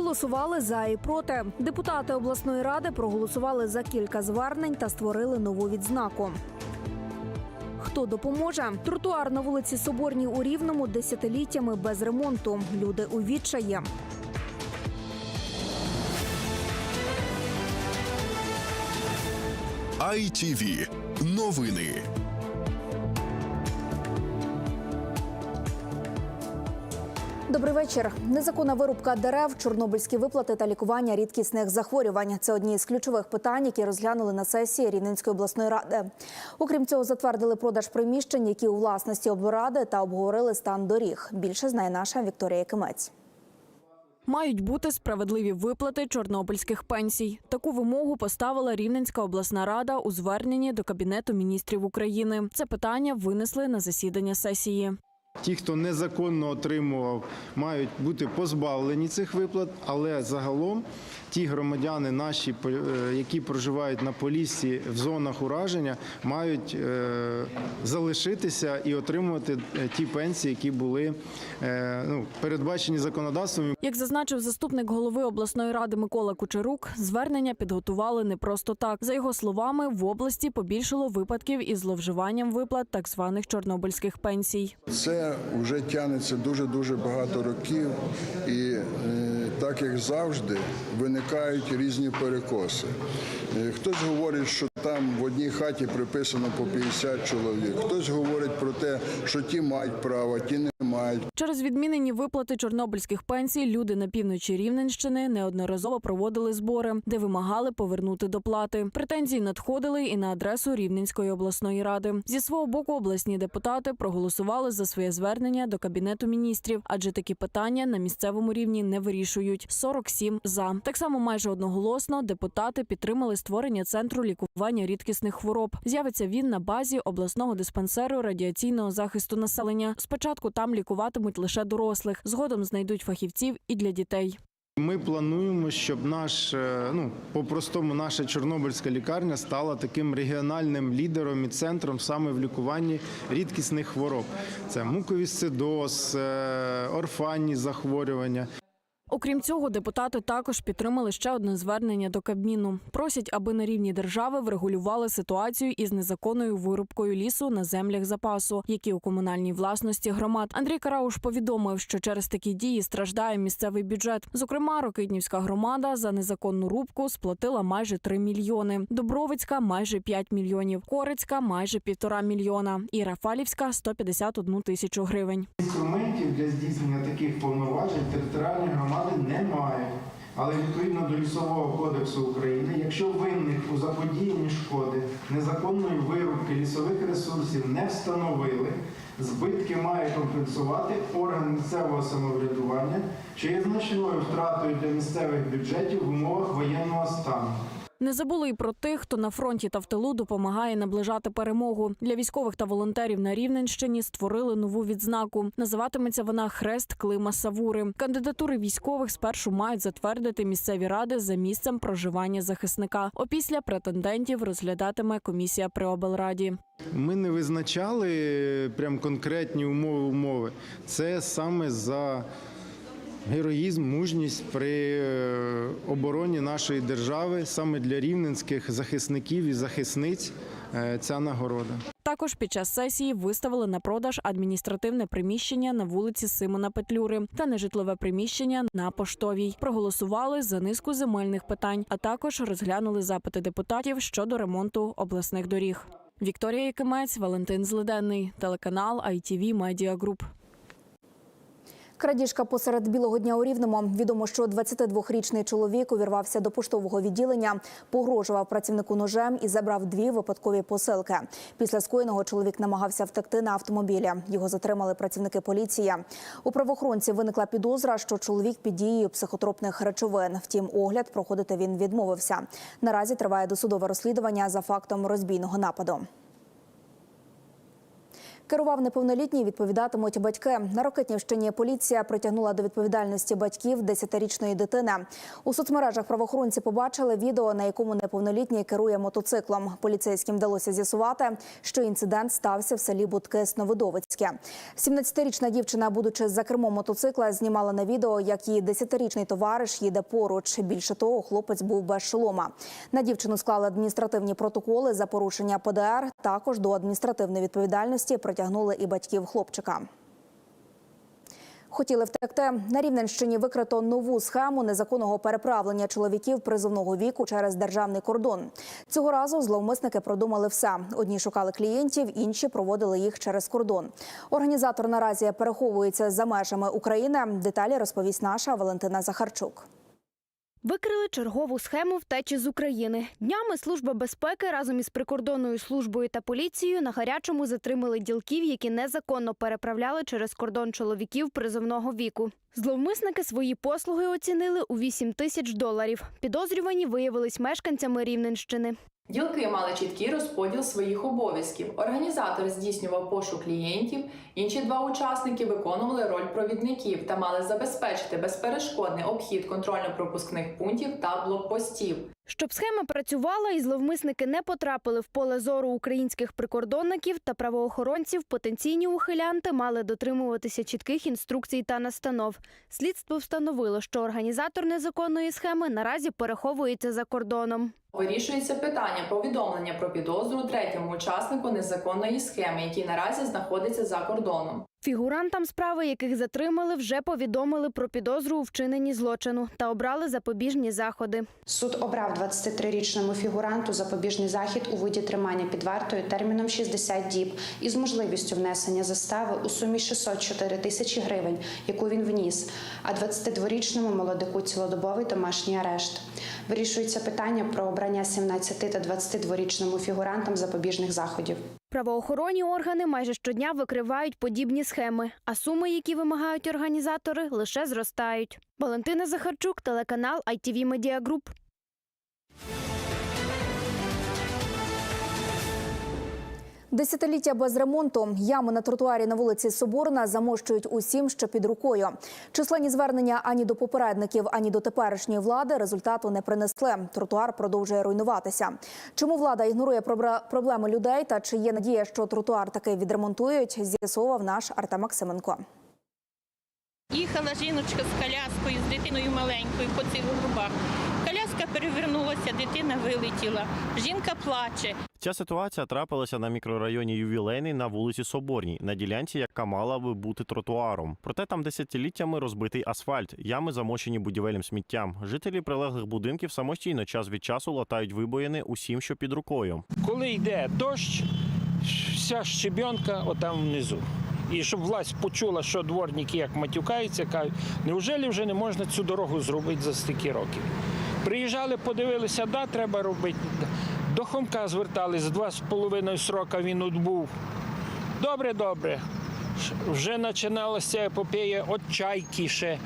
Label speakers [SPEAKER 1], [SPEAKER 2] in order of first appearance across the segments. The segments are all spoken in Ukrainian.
[SPEAKER 1] Голосували за і проти. Депутати обласної ради проголосували за кілька звернень та створили нову відзнаку. Хто допоможе? Тротуар на вулиці Соборній у Рівному десятиліттями без ремонту. Люди у відчаї.
[SPEAKER 2] ITV. Новини.
[SPEAKER 1] Добрий вечір. Незаконна вирубка дерев, чорнобильські виплати та лікування рідкісних захворювань це одні з ключових питань, які розглянули на сесії Рівненської обласної ради. Окрім цього, затвердили продаж приміщень, які у власності облради, та обговорили стан доріг. Більше знає наша Вікторія Кимець.
[SPEAKER 3] Мають бути справедливі виплати чорнобильських пенсій. Таку вимогу поставила Рівненська обласна рада у зверненні до Кабінету міністрів України. Це питання винесли на засідання сесії.
[SPEAKER 4] Ті, хто незаконно отримував, мають бути позбавлені цих виплат, але загалом ті громадяни, наші, по- е, які проживають на Поліссі в зонах ураження, мають е, залишитися і отримувати е, ті пенсії, які були ну, передбачені законодавством.
[SPEAKER 3] Як зазначив заступник голови обласної ради Микола Кучерук, звернення підготували не просто так. За його словами, в області побільшало випадків із зловживанням виплат так званих чорнобильських пенсій.
[SPEAKER 5] Це вже тягнеться дуже дуже багато років, і так як завжди виникають різні перекоси. Е, Хтось говорить, що там в одній хаті приписано по 50 чоловік. Хтось говорить про те, що ті мають право, ті не мають.
[SPEAKER 3] Через відмінені виплати чорнобильських пенсій люди на півночі Рівненщини неодноразово проводили збори, де вимагали повернути доплати. Претензії надходили і на адресу Рівненської обласної ради. Зі свого боку, обласні депутати проголосували за своє звернення до кабінету міністрів, адже такі питання на місцевому рівні не вирішують. 47 за так само майже одноголосно депутати підтримали створення центру лікування рідкісних хвороб. З'явиться він на базі обласного диспансеру радіаційного захисту населення. Спочатку там лікуватимуть лише дорослих, згодом знайдуть фахівців і для дітей.
[SPEAKER 4] Ми плануємо, щоб наш, е, ну по-простому, наша Чорнобильська лікарня стала таким регіональним лідером і центром саме в лікуванні рідкісних хвороб. Це муковісцидоз, е, орфанні захворювання.
[SPEAKER 3] Окрім цього, депутати також підтримали ще одне звернення до Кабміну. Просять, аби на рівні держави врегулювали ситуацію із незаконною вирубкою лісу на землях запасу, які у комунальній власності громад. Андрій Карауш повідомив, що через такі дії страждає місцевий бюджет. Зокрема, Рокитнівська громада за незаконну рубку сплатила майже 3 мільйони. Добровицька майже 5 мільйонів, Корицька майже півтора мільйона і Рафалівська 151 тисячу гривень.
[SPEAKER 4] Інструментів для здійснення таких повноважень територіальні громади не немає. Але відповідно до лісового кодексу України, якщо винних у заподіянні шкоди незаконної вирубки лісових ресурсів не встановили, збитки має компенсувати орган місцевого самоврядування, що є значною втратою для місцевих бюджетів в умовах воєнного стану.
[SPEAKER 3] Не забули і про тих, хто на фронті та в тилу допомагає наближати перемогу. Для військових та волонтерів на Рівненщині створили нову відзнаку. Називатиметься вона Хрест Клима Савури. Кандидатури військових спершу мають затвердити місцеві ради за місцем проживання захисника. Опісля претендентів розглядатиме комісія при облраді.
[SPEAKER 4] Ми не визначали прям конкретні умови умови. Це саме за героїзм, мужність при е, обороні нашої держави, саме для рівненських захисників і захисниць е, ця нагорода.
[SPEAKER 3] Також під час сесії виставили на продаж адміністративне приміщення на вулиці Симона Петлюри та нежитлове приміщення на поштовій. Проголосували за низку земельних питань, а також розглянули запити депутатів щодо ремонту обласних доріг. Вікторія Якимець, Валентин Злиденний, телеканал ITV Media Group.
[SPEAKER 1] Крадіжка посеред білого дня у Рівному. Відомо, що 22-річний чоловік увірвався до поштового відділення, погрожував працівнику ножем і забрав дві випадкові посилки. Після скоєного чоловік намагався втекти на автомобілі. Його затримали працівники поліції. У правоохоронців виникла підозра, що чоловік під дією психотропних речовин. Втім, огляд проходити він відмовився. Наразі триває досудове розслідування за фактом розбійного нападу. Керував неповнолітній, відповідатимуть батьки. На Рокитнівщині поліція притягнула до відповідальності батьків 10-річної дитини. У соцмережах правоохоронці побачили відео, на якому неповнолітній керує мотоциклом. Поліцейським вдалося з'ясувати, що інцидент стався в селі Будкис Новодовицьке. 17-річна дівчина, будучи за кермом мотоцикла, знімала на відео, як її 10-річний товариш їде поруч. Більше того, хлопець був без шолома. На дівчину склали адміністративні протоколи за порушення ПДР. Також до адміністративної відповідальності притягнули і батьків хлопчика. Хотіли втекти. На Рівненщині викрито нову схему незаконного переправлення чоловіків призовного віку через державний кордон. Цього разу зловмисники продумали все. Одні шукали клієнтів, інші проводили їх через кордон. Організатор наразі переховується за межами України. Деталі розповість наша Валентина Захарчук.
[SPEAKER 6] Викрили чергову схему втечі з України. Днями Служба безпеки разом із прикордонною службою та поліцією на гарячому затримали ділків, які незаконно переправляли через кордон чоловіків призовного віку. Зловмисники свої послуги оцінили у 8 тисяч доларів. Підозрювані виявились мешканцями Рівненщини.
[SPEAKER 7] Ділки мали чіткий розподіл своїх обов'язків. Організатор здійснював пошук клієнтів, інші два учасники виконували роль провідників та мали забезпечити безперешкодний обхід контрольно-пропускних пунктів та блокпостів.
[SPEAKER 6] Щоб схема працювала і зловмисники не потрапили в поле зору українських прикордонників та правоохоронців, потенційні ухилянти мали дотримуватися чітких інструкцій та настанов. Слідство встановило, що організатор незаконної схеми наразі переховується за кордоном.
[SPEAKER 7] Вирішується питання повідомлення про підозру третьому учаснику незаконної схеми, який наразі знаходиться за кордоном.
[SPEAKER 6] Фігурантам справи, яких затримали, вже повідомили про підозру у вчиненні злочину та обрали запобіжні заходи.
[SPEAKER 8] Суд обрав 23-річному фігуранту запобіжний захід у виді тримання під вартою терміном 60 діб із можливістю внесення застави у сумі 604 тисячі гривень, яку він вніс, а 22-річному молодику цілодобовий домашній арешт. Вирішується питання про обрання 17 та 22-річному фігурантам запобіжних заходів.
[SPEAKER 6] Правоохоронні органи майже щодня викривають подібні схеми, а суми, які вимагають організатори, лише зростають. Валентина Захарчук, телеканал ITV Media Group.
[SPEAKER 1] Десятиліття без ремонту. Ями на тротуарі на вулиці Соборна замощують усім, що під рукою. Численні звернення ані до попередників, ані до теперішньої влади результату не принесли. Тротуар продовжує руйнуватися. Чому влада ігнорує проблеми людей та чи є надія, що тротуар таки відремонтують, з'ясовував наш Артем Максименко.
[SPEAKER 9] Їхала жіночка з коляскою, з дитиною маленькою по цих грубах. Коляска перевернулася, дитина вилетіла. Жінка плаче.
[SPEAKER 10] Ця ситуація трапилася на мікрорайоні Ювілейний на вулиці Соборній, на ділянці, яка мала би бути тротуаром. Проте там десятиліттями розбитий асфальт, ями замощені будівельним сміттям. Жителі прилеглих будинків самостійно час від часу латають вибоїни усім, що під рукою.
[SPEAKER 11] Коли йде дощ, вся щебенка отам внизу. І щоб власть почула, що дворники як матюкаються, кажуть, неужели вже не можна цю дорогу зробити за стільки років? Приїжджали, подивилися, да, треба робити. До Хомка звертались, два з половиною срока він от. Добре, добре. Вже починалася епопея от чайки ще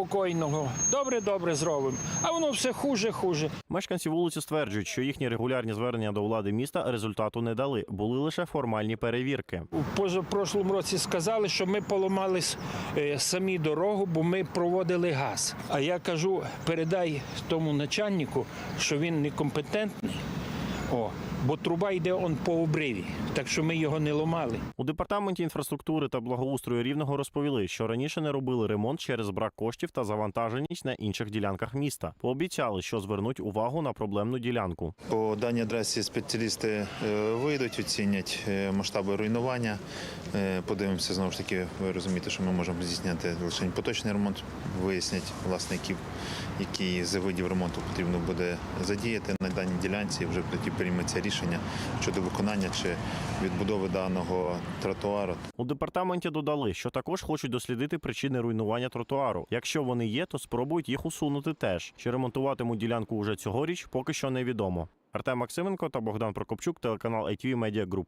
[SPEAKER 11] покойного. Добре, добре зробимо. А воно все хуже, хуже.
[SPEAKER 10] Мешканці вулиці стверджують, що їхні регулярні звернення до влади міста результату не дали, були лише формальні перевірки.
[SPEAKER 11] У позапрошлому році сказали, що ми поламали е, самі дорогу, бо ми проводили газ. А я кажу, передай тому начальнику, що він некомпетентний. О, бо труба йде он по обриві, так що ми його не ламали.
[SPEAKER 10] У департаменті інфраструктури та благоустрою рівного розповіли, що раніше не робили ремонт через брак коштів та завантаженість на інших ділянках міста. Пообіцяли, що звернуть увагу на проблемну ділянку.
[SPEAKER 12] По даній адресі спеціалісти е, вийдуть, оцінять е, масштаби руйнування. Е, Подивимося знову ж таки. Ви розумієте, що ми можемо здійсняти лише поточний ремонт, вияснять власне, які, з видів ремонту потрібно буде задіяти на даній ділянці. Вже тоді прийметься рішення щодо виконання чи відбудови даного тротуару.
[SPEAKER 10] У департаменті додали, що також хочуть дослідити причини руйнування тротуару. Якщо вони є, то спробують їх усунути теж. Чи ремонтуватимуть ділянку уже цьогоріч, поки що невідомо. Артем Максименко та Богдан Прокопчук, телеканал ITV Media Group.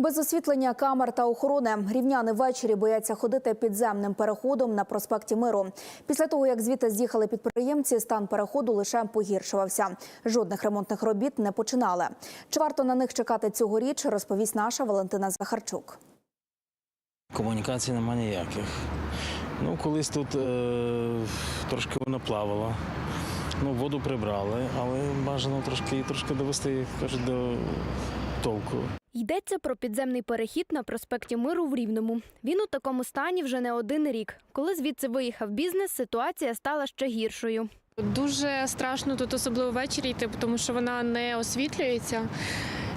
[SPEAKER 1] Без освітлення камер та охорони рівняни ввечері бояться ходити підземним переходом на проспекті Миру. Після того, як звідти з'їхали підприємці, стан переходу лише погіршувався. Жодних ремонтних робіт не починали. Чи варто на них чекати цьогоріч, розповість наша Валентина Захарчук.
[SPEAKER 13] Комунікацій немає ніяких. Ну, колись тут е, трошки вона плавала. Ну, воду прибрали, але бажано трошки, трошки довести, кажуть, до толку.
[SPEAKER 6] Йдеться про підземний перехід на проспекті Миру в Рівному. Він у такому стані вже не один рік. Коли звідси виїхав бізнес, ситуація стала ще гіршою.
[SPEAKER 14] Дуже страшно тут, особливо ввечері йти, тому що вона не освітлюється.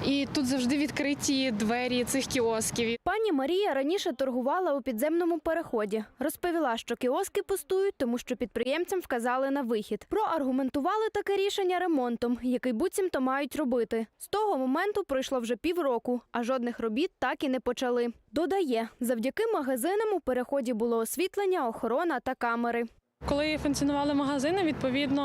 [SPEAKER 14] І тут завжди відкриті двері цих кіосків.
[SPEAKER 6] Пані Марія раніше торгувала у підземному переході. Розповіла, що кіоски пустують, тому що підприємцям вказали на вихід. Проаргументували таке рішення ремонтом, який буцімто мають робити. З того моменту пройшло вже півроку, а жодних робіт так і не почали. Додає, завдяки магазинам у переході було освітлення, охорона та камери.
[SPEAKER 14] Коли функціонували магазини, відповідно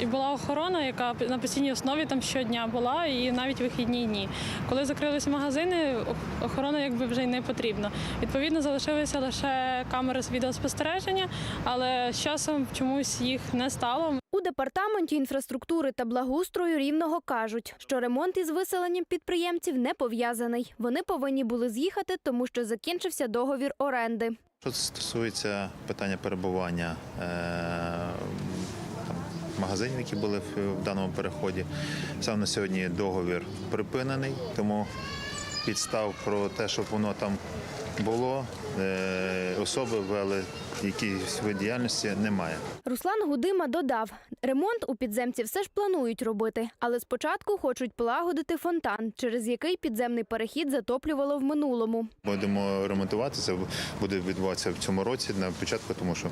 [SPEAKER 14] і була охорона, яка на постійній основі там щодня була, і навіть вихідні дні. Коли закрилися магазини, охорона якби вже й не потрібна. Відповідно, залишилися лише камери з відеоспостереження, але з часом чомусь їх не стало.
[SPEAKER 6] У департаменті інфраструктури та благоустрою рівного кажуть, що ремонт із виселенням підприємців не пов'язаний. Вони повинні були з'їхати, тому що закінчився договір оренди.
[SPEAKER 12] Що стосується питання перебування е, там, магазинів, які були в, даному переході, саме на сьогодні договір припинений, тому підстав про те, щоб воно там було, е, особи ввели якісь діяльності, немає.
[SPEAKER 6] Руслан Гудима додав, ремонт у підземці все ж планують робити, але спочатку хочуть полагодити фонтан, через який підземний перехід затоплювало в минулому.
[SPEAKER 12] Будемо ремонтувати. Це буде відбуватися в цьому році на початку, тому що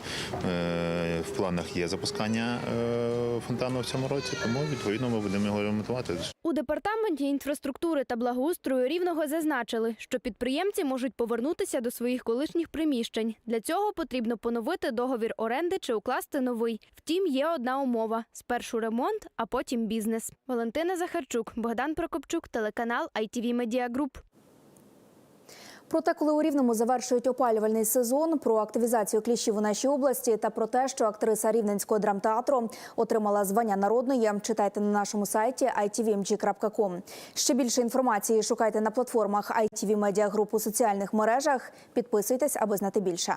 [SPEAKER 12] е, в планах є запускання е, фонтану в цьому році, тому відповідно ми будемо його ремонтувати.
[SPEAKER 6] У департаменті інфраструктури та благоустрою рівного зазначили, що підприємці можуть повернутися до своїх колишніх приміщень. Для цього потрібно поновити договір оренди чи укласти новий. Втім, є одна умова: спершу ремонт, а потім бізнес. Валентина Захарчук, Богдан Прокопчук, телеканал ITV Media Group.
[SPEAKER 1] Проте, коли у Рівному завершують опалювальний сезон, про активізацію кліщів у нашій області та про те, що актриса Рівненського драмтеатру отримала звання народної, читайте на нашому сайті itvmg.com. Ще більше інформації шукайте на платформах ITV Media Group у соціальних мережах. Підписуйтесь, аби знати більше.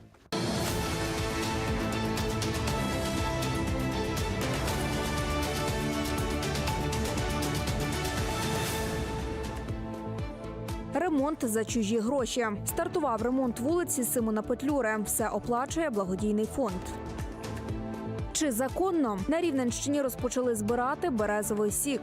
[SPEAKER 1] Ремонт за чужі гроші. Стартував ремонт вулиці Симона Петлюри. Все оплачує благодійний фонд. Чи законно на Рівненщині розпочали збирати березовий сік?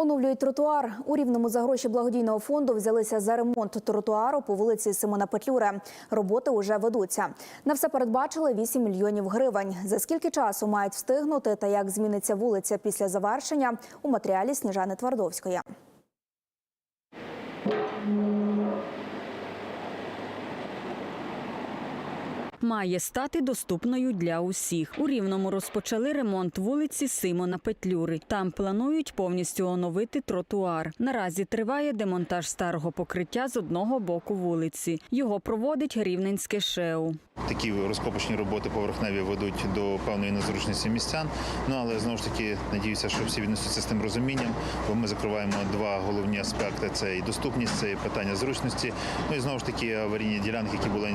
[SPEAKER 1] Оновлюють тротуар. У рівному за гроші благодійного фонду взялися за ремонт тротуару по вулиці Симона Петлюри. Роботи вже ведуться. На все передбачили 8 мільйонів гривень. За скільки часу мають встигнути та як зміниться вулиця після завершення у матеріалі Сніжани Твардовської.
[SPEAKER 15] Має стати доступною для усіх. У Рівному розпочали ремонт вулиці Симона Петлюри. Там планують повністю оновити тротуар. Наразі триває демонтаж старого покриття з одного боку вулиці. Його проводить Рівненське ШЕУ.
[SPEAKER 12] Такі розкопочні роботи поверхневі ведуть до певної незручності містян. Ну але знову ж таки надіюся, що всі віднесуться з тим розумінням, бо ми закриваємо два головні аспекти: це і доступність, це і питання зручності. Ну і знову ж таки аварійні ділянки, які були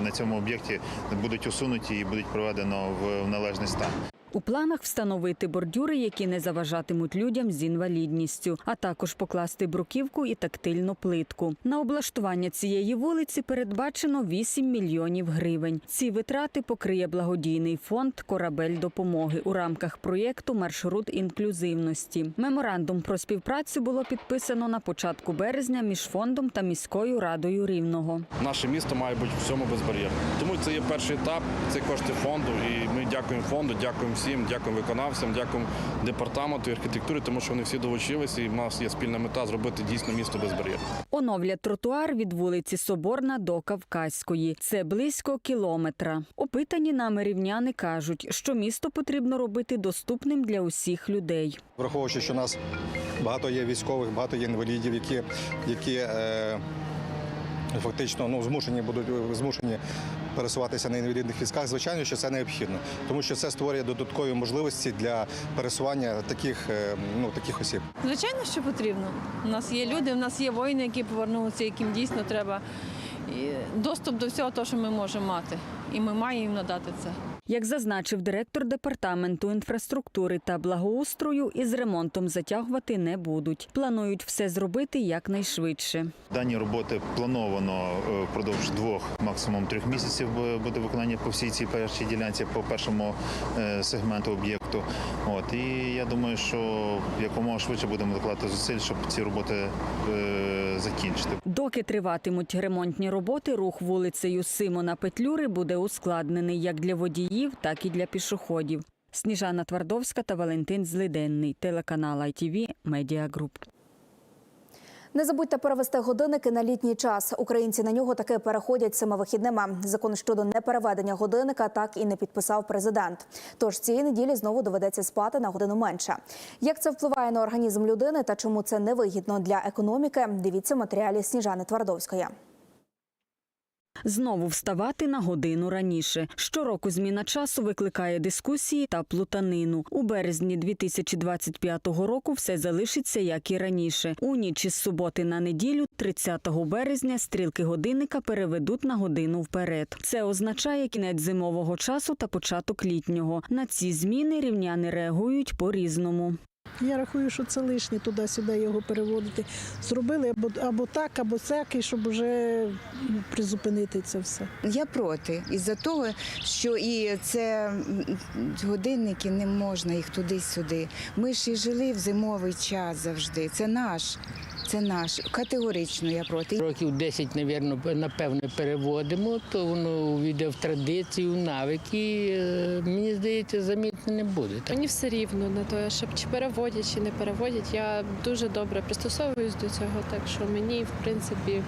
[SPEAKER 12] на цьому об'єкті, будуть усунуті і будуть проведено в належний стан.
[SPEAKER 15] У планах встановити бордюри, які не заважатимуть людям з інвалідністю, а також покласти бруківку і тактильну плитку. На облаштування цієї вулиці передбачено 8 мільйонів гривень. Ці витрати покриє благодійний фонд Корабель допомоги у рамках проєкту Маршрут інклюзивності. Меморандум про співпрацю було підписано на початку березня між фондом та міською радою Рівного.
[SPEAKER 16] Наше місто має бути в цьому безбар'єрне. Тому це є перший етап, це кошти фонду. І ми дякуємо фонду, дякуємо всім, дякуємо виконавцям, дякуємо департаменту і архітектури, тому що вони всі долучилися, і в нас є спільна мета зробити дійсно місто без безбар'єрне.
[SPEAKER 15] Оновлять тротуар від вулиці Соборна до Кавказької. Це близько кілометра. Опитані нами рівняни кажуть, що місто потрібно робити доступним для усіх людей.
[SPEAKER 17] Враховуючи, що у нас багато є військових, багато є інвалідів, які, які е, фактично ну, змушені будуть змушені пересуватися на інвалідних візках, звичайно, що це необхідно, тому що це створює додаткові можливості для пересування таких, е, ну, таких осіб.
[SPEAKER 18] Звичайно, що потрібно. У нас є люди, у нас є воїни, які повернулися, яким дійсно треба доступ до всього того, що ми можемо мати. І ми маємо їм надати це.
[SPEAKER 15] Як зазначив директор департаменту інфраструктури та благоустрою, із ремонтом затягувати не будуть. Планують все зробити якнайшвидше.
[SPEAKER 12] Дані роботи плановано е, впродовж двох, максимум трьох місяців буде виконання по всій цій першій ділянці, по першому е, сегменту об'єкту. От і я думаю, що якомога швидше будемо докладати зусиль, щоб ці роботи е, закінчити.
[SPEAKER 15] Доки триватимуть ремонтні роботи, рух вулицею Симона Петлюри буде ускладнений як для водіїв, так і для пішоходів. Сніжана Твардовська та Валентин Злиденний, телеканал ITV, Media Group.
[SPEAKER 1] Не забудьте перевести годинники на літній час. Українці на нього таки переходять цими вихідними. Закон щодо непереведення годинника так і не підписав президент. Тож цієї неділі знову доведеться спати на годину менше. Як це впливає на організм людини та чому це невигідно для економіки? Дивіться матеріалі Сніжани Твардовської.
[SPEAKER 15] Знову вставати на годину раніше. Щороку зміна часу викликає дискусії та плутанину. У березні 2025 року все залишиться як і раніше. У ніч із суботи на неділю, 30 березня, стрілки годинника переведуть на годину вперед. Це означає кінець зимового часу та початок літнього. На ці зміни рівняни реагують по-різному.
[SPEAKER 19] Я рахую, що це лишнє туди-сюди його переводити. Зробили або, або так, або всякий, щоб вже призупинити це все.
[SPEAKER 20] Я проти. Із-за того, що і це годинники не можна їх туди-сюди. Ми ж і жили в зимовий час завжди. Це наш. Це наш. Категорично я проти.
[SPEAKER 21] Років 10, напевно, напевне, переводимо, то воно увійде в традицію, в навики. Е, Мені здається, замітно не буде. Так?
[SPEAKER 22] Мені все рівно на те, щоб чи переводять, чи не переводять. Я дуже добре пристосовуюсь до цього, так що мені, в принципі,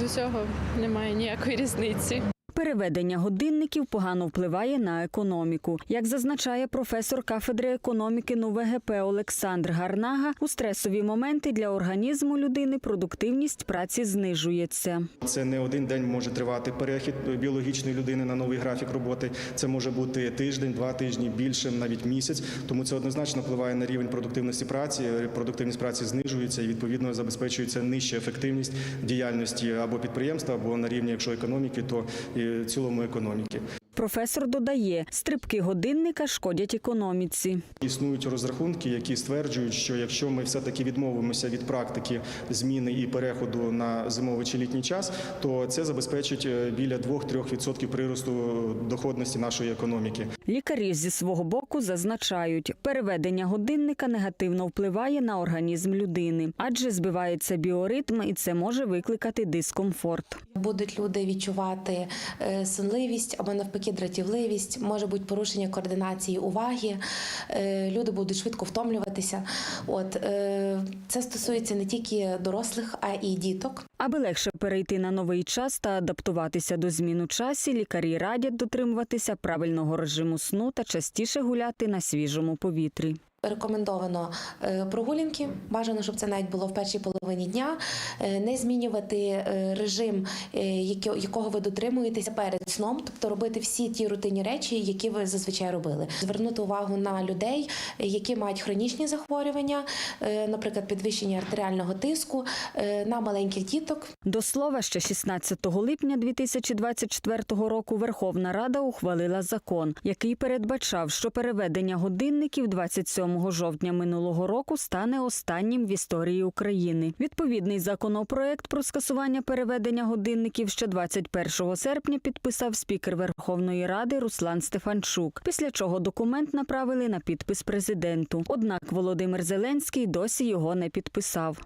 [SPEAKER 22] до цього немає ніякої різниці.
[SPEAKER 15] Переведення годинників погано впливає на економіку. Як зазначає професор кафедри економіки НУВГП Олександр Гарнага, у стресові моменти для організму людини продуктивність праці знижується.
[SPEAKER 23] Це не один день може тривати перехід біологічної людини на новий графік роботи. Це може бути тиждень, два тижні, більше, навіть місяць. Тому це однозначно впливає на рівень продуктивності праці. Продуктивність праці знижується і відповідно забезпечується нижча ефективність діяльності або підприємства, або на рівні, якщо економіки, то цілому економіки.
[SPEAKER 15] Професор додає, стрибки годинника шкодять економіці.
[SPEAKER 23] Існують розрахунки, які стверджують, що якщо ми все-таки відмовимося від практики зміни і переходу на зимовий чи літній час, то це забезпечить е, біля 2-3% приросту доходності нашої економіки.
[SPEAKER 15] Лікарі зі свого боку зазначають, переведення годинника негативно впливає на організм людини, адже збивається біоритм, і це може викликати дискомфорт.
[SPEAKER 24] Будуть люди відчувати е, сонливість або навпаки дратівливість, може бути порушення координації уваги, е, люди будуть швидко втомлюватися. От е, це стосується не тільки дорослих, а і діток.
[SPEAKER 15] Аби легше перейти на новий час та адаптуватися до змін у часі, лікарі радять дотримуватися правильного режиму сну та частіше гуляти на свіжому повітрі.
[SPEAKER 24] Рекомендовано е, прогулянки. Бажано, щоб це навіть було в першій половині дня. Е, Не змінювати е, режим, якого ви дотримуєтеся перед сном, тобто робити всі ті рутинні речі, які ви зазвичай робили. Звернути увагу на людей, які мають хронічні захворювання, наприклад, підвищення артеріального тиску, на маленьких діток.
[SPEAKER 15] До слова, ще 16 липня 2024 року Верховна Рада ухвалила закон, який передбачав, що переведення годинників 27 жовтня минулого року стане останнім в історії України. Відповідний законопроект про скасування переведення годинників ще 21 серпня підписав спікер Верховної Ради Руслан Стефанчук. Після чого документ направили на підпис президенту. Однак Володимир Зеленський досі його не підписав.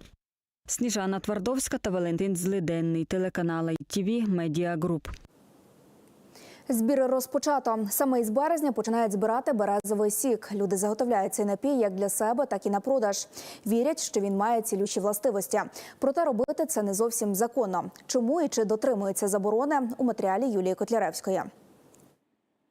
[SPEAKER 15] Сніжана Твардовська та Валентин Злиденний, телеканал ITV Media Group.
[SPEAKER 1] Збір розпочато. Саме із березня починають збирати березовий сік. Люди заготовляють цей напій як для себе, так і на продаж. Вірять, що він має цілющі властивості. Проте робити це не зовсім законно. Чому і чи дотримуються заборони у матеріалі Юлії Котляревської.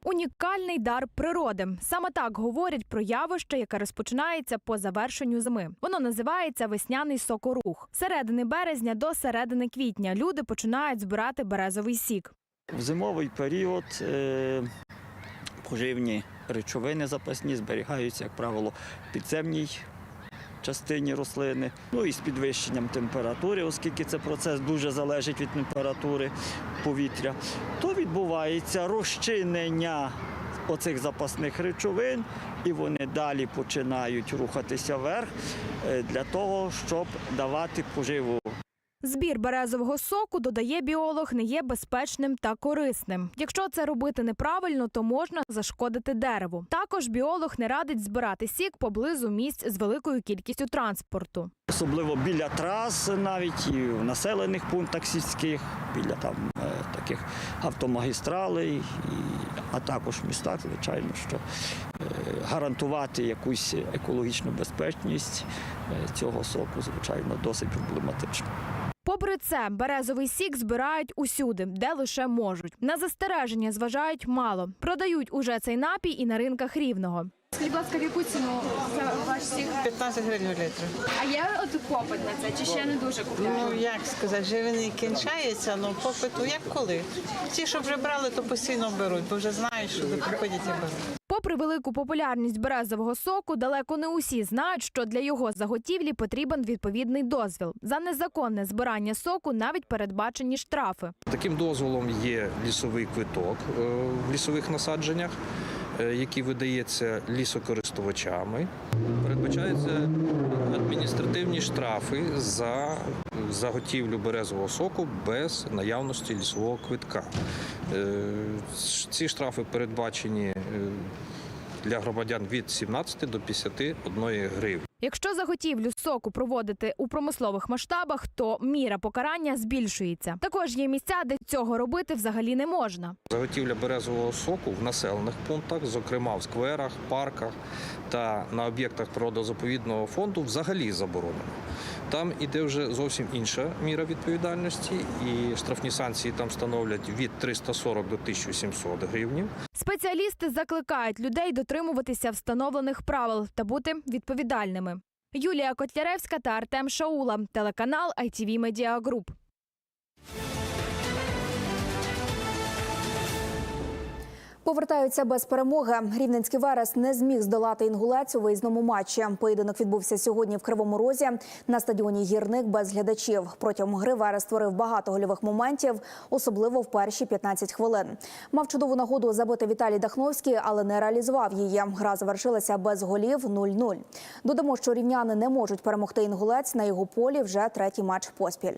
[SPEAKER 25] Унікальний дар природи. Саме так говорять про явище, яке розпочинається по завершенню зими. Воно називається весняний сокорух. Середини березня до середини квітня люди починають збирати березовий сік.
[SPEAKER 26] В зимовий період е, поживні речовини запасні зберігаються, як правило, в підземній частині рослини. Ну і з підвищенням температури, оскільки це процес дуже залежить від температури повітря, то відбувається розчинення оцих запасних речовин, і вони далі починають рухатися вверх е, для того, щоб давати поживу
[SPEAKER 25] Збір березового соку, додає біолог, не є безпечним та корисним. Якщо це робити неправильно, то можна зашкодити дереву. Також біолог не радить збирати сік поблизу місць з великою кількістю транспорту.
[SPEAKER 26] Особливо біля трас, навіть і в населених пунктах сільських, біля там е, таких автомагістралей, а також в містах, звичайно, що е, гарантувати якусь екологічну безпечність е, цього соку, звичайно, досить проблематично.
[SPEAKER 25] Попри це, березовий сік збирають усюди, де лише можуть. На застереження зважають мало. Продають уже цей напій і на ринках рівного.
[SPEAKER 27] Скажіть, будь ласка, в яку ціну за ваш сік?
[SPEAKER 28] 15 гривень літр.
[SPEAKER 27] А є от попит на це, чи ще не дуже купляють?
[SPEAKER 28] Ну як сказати, вже він і кінчається, але попиту як коли. Ті, що вже брали, то постійно беруть, бо вже знають, що приходять і беруть.
[SPEAKER 25] Попри велику популярність березового соку, далеко не усі знають, що для його заготівлі потрібен відповідний дозвіл. За незаконне збирання соку навіть передбачені штрафи.
[SPEAKER 29] Таким дозволом є лісовий квиток е, в лісових насадженнях, який видається лісокористувачами. Передбачаються адміністративні штрафи за заготівлю березового соку без наявності лісового квитка. Е, Ці штрафи передбачені е, для громадян від 17 до 51 гривні.
[SPEAKER 25] Якщо заготівлю соку проводити у промислових масштабах, то міра покарання збільшується. Також є місця, де цього робити взагалі не можна.
[SPEAKER 29] Заготівля березового соку в населених пунктах, зокрема в скверах, парках та на об'єктах природозаповідного фонду, взагалі заборонено. Там іде вже зовсім інша міра відповідальності, і штрафні санкції там становлять від 340 до 1700 гривнів.
[SPEAKER 25] Спеціалісти закликають людей дотримуватися встановлених правил та бути відповідальними. Юлія Котляревська та Артем Шаула, телеканал ITV Media Group.
[SPEAKER 1] Повертаються без перемоги. Рівненський Верес не зміг здолати інгулець у виїзному матчі. Поєдинок відбувся сьогодні в Кривому Розі на стадіоні Гірник без глядачів. Протягом гри Верес створив багато гольових моментів, особливо в перші 15 хвилин. Мав чудову нагоду забити Віталій Дахновський, але не реалізував її. Гра завершилася без голів 0-0. Додамо, що рівняни не можуть перемогти інгулець на його полі вже третій матч поспіль.